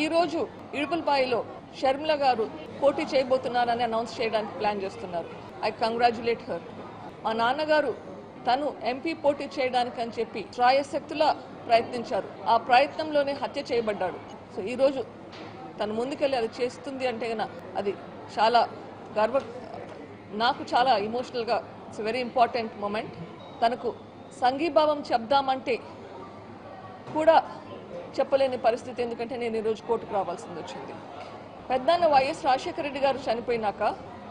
ఈరోజు ఇడుపులపాయిలో షర్మిల గారు పోటీ చేయబోతున్నారని అనౌన్స్ చేయడానికి ప్లాన్ చేస్తున్నారు. ఐ కంగ్రాచులేట్ హర్ మా నాన్నగారు తను ఎంపీ పోటీ చేయడానికి అని చెప్పి త్రాయశక్తులా ప్రయత్నించారు. ఆ ప్రయత్నంలోనే హత్య చేయబడ్డాడు. సో ఈరోజు తను ముందుకెళ్ళి అది చేస్తుంది అంటే గన అది చాలా గర్వ నాకు చాలా ఇమోషనల్గా ఇట్స్ వెరీ ఇంపార్టెంట్ మూమెంట్ తనకు సంఘీభావం చెప్దామంటే కూడా చెప్పలేని పరిస్థితి ఎందుకంటే నేను ఈరోజు కోర్టుకు రావాల్సింది వచ్చింది. పెద్దన్న వైఎస్ రాజశేఖర రెడ్డి గారు చనిపోయినాక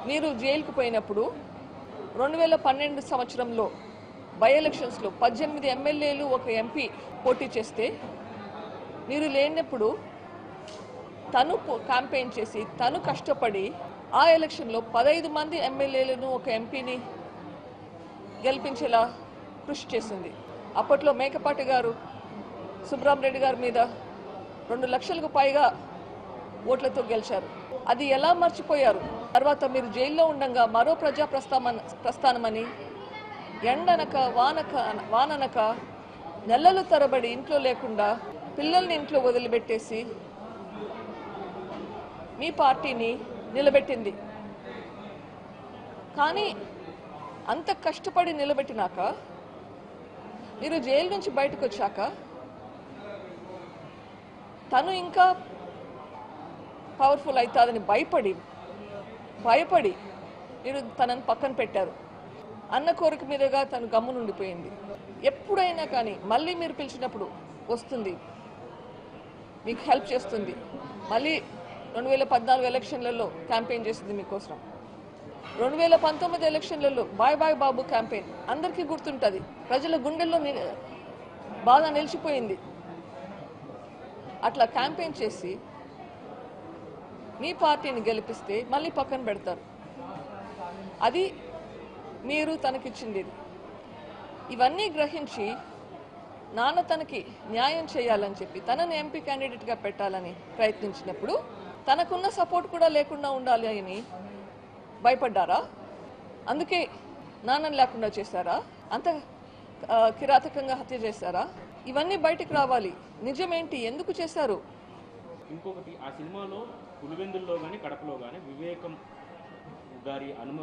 మీరు జైలుకు పోయినప్పుడు రెండు వేల పన్నెండు సంవత్సరంలో బై ఎలక్షన్స్లో పద్దెనిమిది ఎమ్మెల్యేలు ఒక ఎంపీ పోటీ చేస్తే మీరు లేనప్పుడు తను క్యాంపెయిన్ చేసి తను కష్టపడి ఆ ఎలక్షన్లో పదహైదు మంది ఎమ్మెల్యేలను ఒక ఎంపీని గెలిపించేలా కృషి చేసింది. అప్పట్లో మేకపాటి గారు సుబ్రహ్మరెడ్డి గారి మీద రెండు లక్షలకు పైగా ఓట్లతో గెలిచారు. అది ఎలా మర్చిపోయారు? తర్వాత మీరు జైల్లో ఉండగా మరో ప్రజా ప్రస్థాన ప్రస్థానమని ఎండనక వానక వాననక నెలలు తరబడి ఇంట్లో లేకుండా పిల్లల్ని ఇంట్లో వదిలిపెట్టేసి మీ పార్టీని నిలబెట్టింది. కానీ అంత కష్టపడి నిలబెట్టినాక మీరు జైలు నుంచి బయటకు వచ్చాక తను ఇంకా పవర్ఫుల్ అవుతుందని భయపడి భయపడి మీరు తనని పక్కన పెట్టారు. అన్న కోరిక మీదుగా తను గమ్మునుండిపోయింది ఎప్పుడైనా కానీ మళ్ళీ మీరు పిలిచినప్పుడు వస్తుంది. మీకు హెల్ప్ చేస్తుంది. మళ్ళీ రెండు వేల పద్నాలుగు ఎలక్షన్లలో క్యాంపెయిన్ చేసింది మీకోసం. రెండు వేల పంతొమ్మిది ఎలక్షన్లలో బాయ్ బాయ్ బాబు క్యాంపెయిన్ అందరికీ గుర్తుంటుంది. ప్రజల గుండెల్లో బాధ బాగా నిలిచిపోయింది. అట్లా క్యాంపెయిన్ చేసి మీ పార్టీని గెలిపిస్తే మళ్ళీ పక్కన పెడతారు. అది మీరు తనకిచ్చింది ఇవన్నీ గ్రహించి నాన్న తనకి న్యాయం చేయాలని చెప్పి తనని ఎంపీ క్యాండిడేట్గా పెట్టాలని ప్రయత్నించినప్పుడు తనకున్న సపోర్ట్ కూడా లేకుండా ఉండాలి అని భయపడ్డారా? అందుకే నాన్నని లేకుండా చేశారా? అంత కిరాతకంగా హత్య చేశారా? ఇవన్నీ బయటికి రావాలి. నిజమేంటి? ఎందుకు చేశారు? ఇంకొకటి ఆ సినిమాలో పులివెందుల్లో కానీ కడపలో కానీ వివేకం గారి అనుమ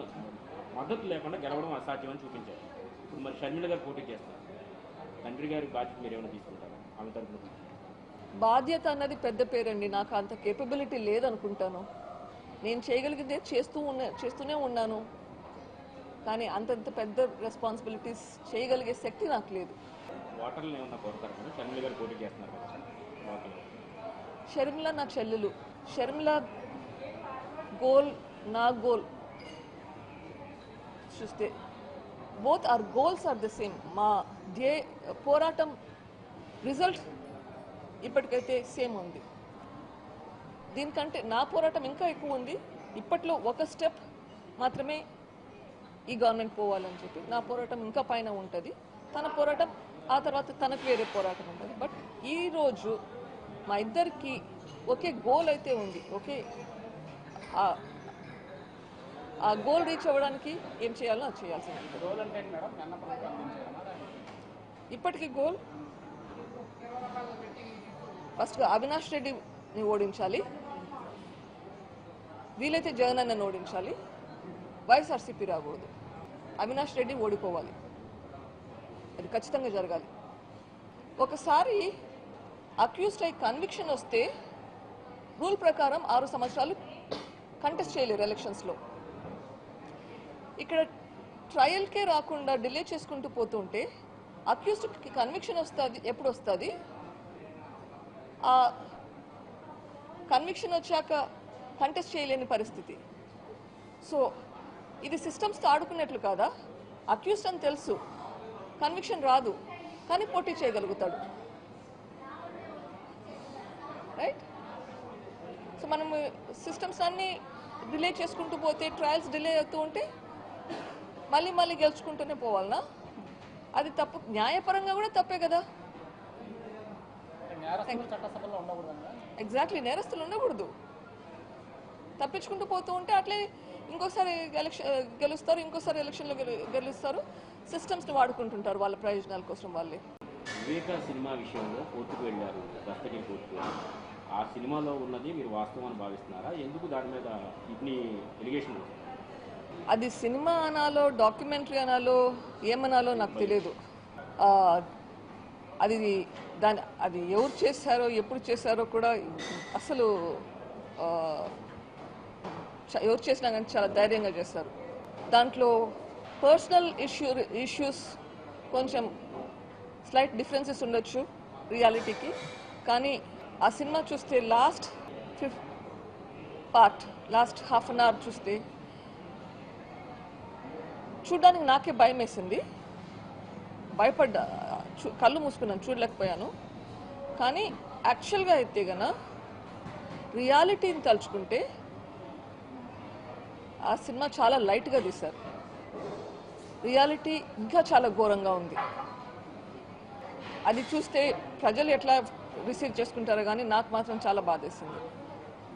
మద్దతు లేకుండా గెలవడం అసాధ్యం అని చూపించారు. ఇప్పుడు మరి షర్మిల గారు పోటీ చేస్తారు. తండ్రి గారి బాధ్యత మీరు ఏమైనా తీసుకుంటారా? ఆమె బాధ్యత అన్నది పెద్ద పేరండి. నాకు అంత కేపబిలిటీ లేదనుకుంటాను. నేను చేయగలిగితే చేస్తూ ఉన్న చేస్తూనే ఉన్నాను. కానీ అంతంత పెద్ద రెస్పాన్సిబిలిటీస్ చేయగలిగే శక్తి నాకు లేదు. షర్మిల నా చెల్లెలు. షర్మిల గోల్ నా గోల్ చూస్తే both are goals are the same మా ధ్యే పోరాటం రిజల్ట్ ఇప్పటికైతే సేమ్ ఉంది. దీనికంటే నా పోరాటం ఇంకా ఎక్కువ ఉంది. ఇప్పట్లో ఒక స్టెప్ మాత్రమే ఈ గవర్నమెంట్ పోవాలని చెప్పి. నా పోరాటం ఇంకా పైన ఉంటుంది. తన పోరాటం ఆ తర్వాత తనకు వేరే పోరాటం ఉంటుంది. బట్ ఈ రోజు మా ఇద్దరికి ఒకే గోల్ అయితే ఉంది. ఒకే ఆ- గోల్ రీచ్ అవ్వడానికి ఏం చేయాలో అది చేయాల్సి ఇప్పటికి గోల్ ఫస్ట్ అవినాష్ రెడ్డిని ఓడించాలి. వీలైతే జగన్ అన్నని ఓడించాలి. వైఎస్ఆర్సీపీ రాకూడదు. అవినాష్ రెడ్డి ఓడిపోవాలి. అది ఖచ్చితంగా జరగాలి. ఒకసారి అక్యూస్డ్ అయి కన్విక్షన్ వస్తే రూల్ ప్రకారం ఆరు సంవత్సరాలు కంటెస్ట్ చేయలేరు ఎలక్షన్స్లో. ఇక్కడ ట్రయల్కే రాకుండా డిలే చేసుకుంటూ పోతుంటే అక్యూస్డ్కి కన్విక్షన్ వస్తుంది ఎప్పుడు వస్తుంది? ఆ కన్విక్షన్ వచ్చాక కంటెస్ట్ చేయలేని పరిస్థితి. సో ఇది సిస్టమ్స్తో ఆడుకున్నట్లు కాదా? అక్యూస్డ్ అని తెలుసు. కన్విక్షన్ రాదు. కానీ పోటీ చేయగలుగుతాడు. రైట్ సో మనం సిస్టమ్స్ అన్నీ డిలే చేసుకుంటూ పోతే ట్రయల్స్ డిలే అవుతూ ఉంటే మళ్ళీ మళ్ళీ గెలుచుకుంటూనే పోవాలనా? అది తప్పు. న్యాయపరంగా కూడా తప్పే కదా. ఎగ్జాక్ట్లీ నేరస్తులు ఉండకూడదు. తప్పించుకుంటూ పోతూ ఉంటే అట్లే ఇంకోసారి ఎలక్షన్ గెలుస్తారు ఇంకోసారి ఎలక్షన్లో గెలు- గెలుస్తారు. సిస్టమ్స్ని వాడుకుంటుంటారు వాళ్ళ ప్రయోజనాల కోసం వాళ్ళే. వివేక సినిమా విషయంలో కోర్టుకు వెళ్ళారు దస్తగిరి కోర్టుకు. ఆ సినిమాలో ఉన్నది మీరు వాస్తవం అని భావిస్తున్నారా? ఎందుకు దాని మీద ఇన్ని ఎలిగేషన్ అది సినిమా అనాలో డాక్యుమెంటరీ అనాలో ఏమనాలో నాకు తెలియదు. అది దాని అది ఎవరు చేశారో ఎప్పుడు చేశారో కూడా అసలు ఎవరు చేసినా కానీ చాలా ధైర్యంగా చేస్తారు. దాంట్లో పర్సనల్ ఇష్యూ ఇష్యూస్ కొంచెం స్లైట్ డిఫరెన్సెస్ ఉండొచ్చు రియాలిటీకి. కానీ ఆ సినిమా చూస్తే last fif part last half an hour చూస్తే చూడడానికి నాకే భయం వేసింది. భయపడ్డా కళ్ళు మూసుకున్నాను చూడలేకపోయాను. కానీ యాక్చువల్గా అయితే గన రియాలిటీని తలుచుకుంటే ఆ సినిమా చాలా లైట్గా తీశారు. రియాలిటీ ఇంకా చాలా ఘోరంగా ఉంది. అది చూస్తే ప్రజలు ఎట్లా రిసీవ్ చేసుకుంటారో కానీ నాకు మాత్రం చాలా బాధేసింది.